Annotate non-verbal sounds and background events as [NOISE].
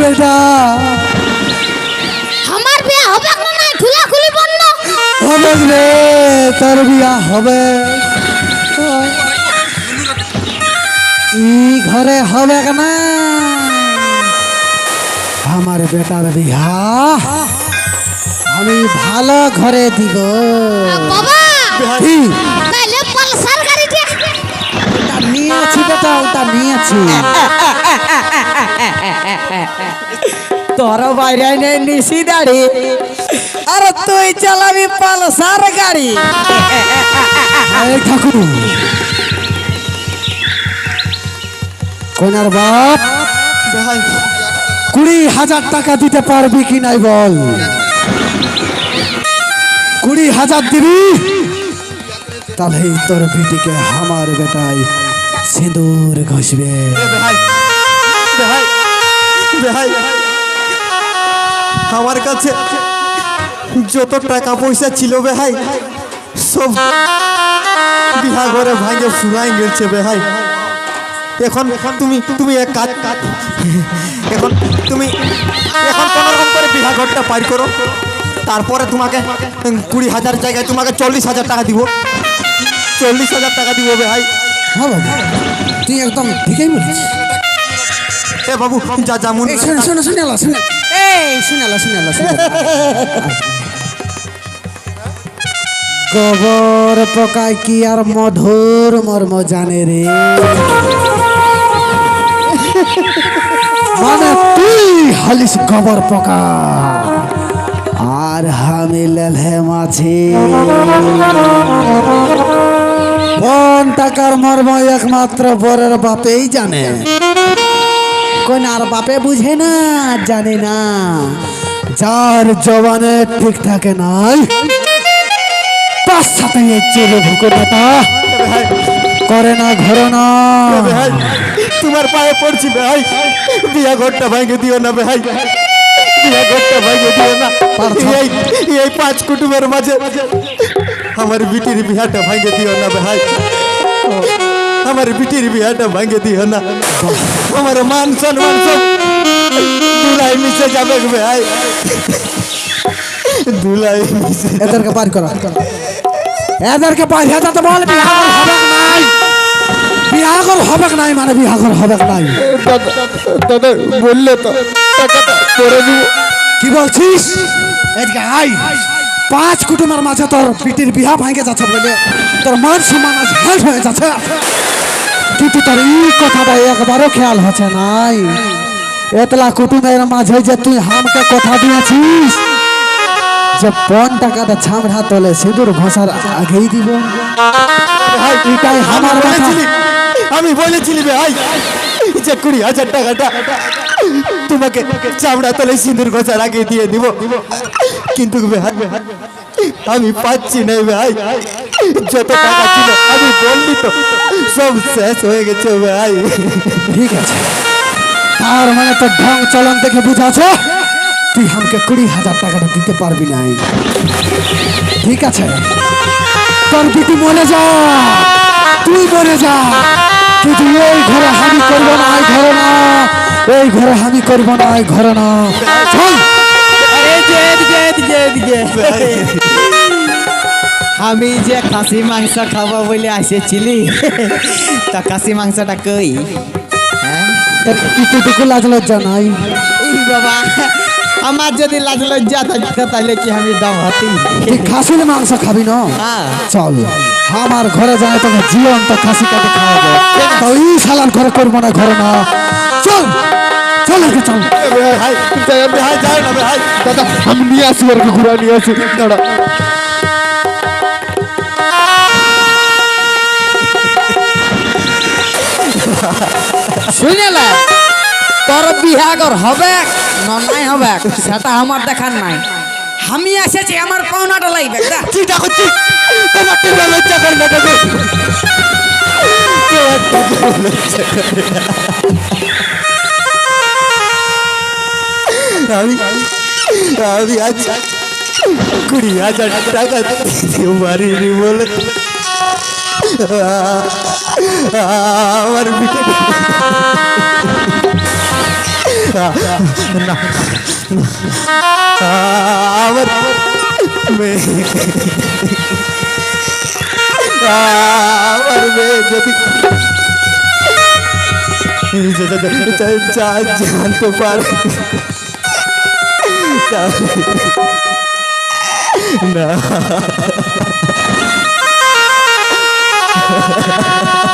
বেটা আমার বিয়ে হবে খুলা খুলি বন্ধ। হবে রে তোর বিয়া হবে। ই ঘরে হবে না আমার বেটার বিয়া। আমি ভালো ঘরে দিব। বাবা পালসার গাড়িটা ওটা নিয়েছি বেটা ওটা নিয়েছি তোর বাইরে নেই নিশি দাড়ি। আর তুই চালাবি পালসার গাড়ি। ঠাকুর। কোনার বাপ কুড়ি হাজার টাকা দিতে পারবি কি নাই বল? কুড়ি হাজার দিবি? তাহলে তোর বিটিকে আমার বেটাই সিঁদুর ঘষবে। ভাই ভাই ভাই। আমার কাছে যত টাকা পয়সা ছিল ভাই, সব বিহা ঘরে ভাঙে ফুরাই গেছে ভাই। এখন এখন তুমি তুমি এক কাজ কাজ এখন তুমি এখন কোনো রকম করে বিহা ঘরটা পার করো। তারপরে তোমাকে কুড়ি হাজার জায়গায় তোমাকে চল্লিশ হাজার টাকা দিব। চল্লিশ হাজার টাকা দিব ভাই। হ্যাঁ বাবু, তুই একদম ঠিকই বলিস এ বাবু, যা যেমন এই, শোনো শোনো, শুনে এলো শুনে। এই, শুনে এলো শুনে শুনে। গোবর পোকায় কি আর মধুর মর্ম জানে রে? মানে তুই হালিস গোবর পোকা। আর আমি লেলহে মাছি। কোন টাকার মর্ম একমাত্র বরের বাপেই জানে। কোন আর বাপে বুঝে না জানে না। যার জবানে ঠিক থাকে নাই তার সাথে চেলে ভুকো করে না ঘরে না। তোমার পায়ে পড়ছি ভাই বিয়া ঘরটা ভাঙে দিও না ভাই বিয়া ঘরটা ভাঙে দিও না। এই এই পাঁচ কুটুমের মাঝে আমার বিটির বিয়াটা ভাঙে দিও না ভাই। আমার বিটির বিয়াটা ভাঙে দিও না আমার মান সম্মান সব দুলাই মিশে যাবে ভাই দুলাই মিশে এদেরকে পার করো এদেরকে পার হেতা তো বল বিহাগর হবে নাই বিহাগর হবে নাই মানে বিহাগর হবে নাই দাদা বললে তো টাকাটা করে দিব কি বলছিস এদিকে আই পাঁচ কুটুমের মাঝে তোর পিটির বিহা ভাঙে যাচ্ছে বলে তোর মান সম্মান আজ হয়ে যাচ্ছে কিন্তু তোর এই কথাটা একবারও খেয়াল হচ্ছে নাই। এতলা কুটুমের মাঝে যে তুই হামকে কথা দিয়েছিস যে পন টাকাটা ছামড়া তোলে সিঁদুর ঘষার আগেই দিব। এটাই আমার আমি বলেছিলি ভাই। যে কুড়ি হাজার টাকাটা তোমাকে চামড়া তলে সিঁদুর গোছার আগে দিয়ে দিব। কিন্তু আমি পাচ্ছি না ভাই। যত টাকা ছিল আমি বললি তো সব শেষ হয়ে গেছে ভাই। ঠিক আছে। তার মানে তোর ঢং চলন দেখে বুঝাছ? তুই আমাকে কুড়ি হাজার টাকাটা দিতে পারবি নাই। ঠিক আছে। তোর বিটি মরে যা। তুই মরে যা। কিন্তু এই ঘরে হানি করব না এই ঘরে না। এই ঘরে হানি করব না এই ঘরে না। চল। আমি যে খাসি মাংস খাব বলে আসেছিলি তা খাসি মাংসটা কই? হ্যাঁ? লাজ লজ্জা নাই এই বাবা আমার যদি লাজ লজ্জা থাকতো তাহলে কি আমি দম হতি? খাসির মাংস খাবি না? হ্যাঁ। চল আমার ঘরে যায় তোকে জীবন্ত খাসি কাটে খাওয়াবো। তো এই শালার ঘরে করব না ঘরে না। চল চল আগে চল। ভাই ভাই যাও না ভাই দাদা আমি নিয়ে আসি আর ঘুরা নিয়ে আসি। দাঁড়া। [LAUGHS] শুনেলে? তোর বিহাগর হবে নাই হবে সেটা আমার দেখার নাই। আমি এসেছি, আমার পাওনাটা লাগবে চিন্তা করছি তোমার টিকা। আমি আমি কুড়ি হাজার টাকা বলে। আমার বিটে না আমার মেয়ে আমার মেয়ে যদি জানতে পারে না ¡Gracias! [LAUGHS]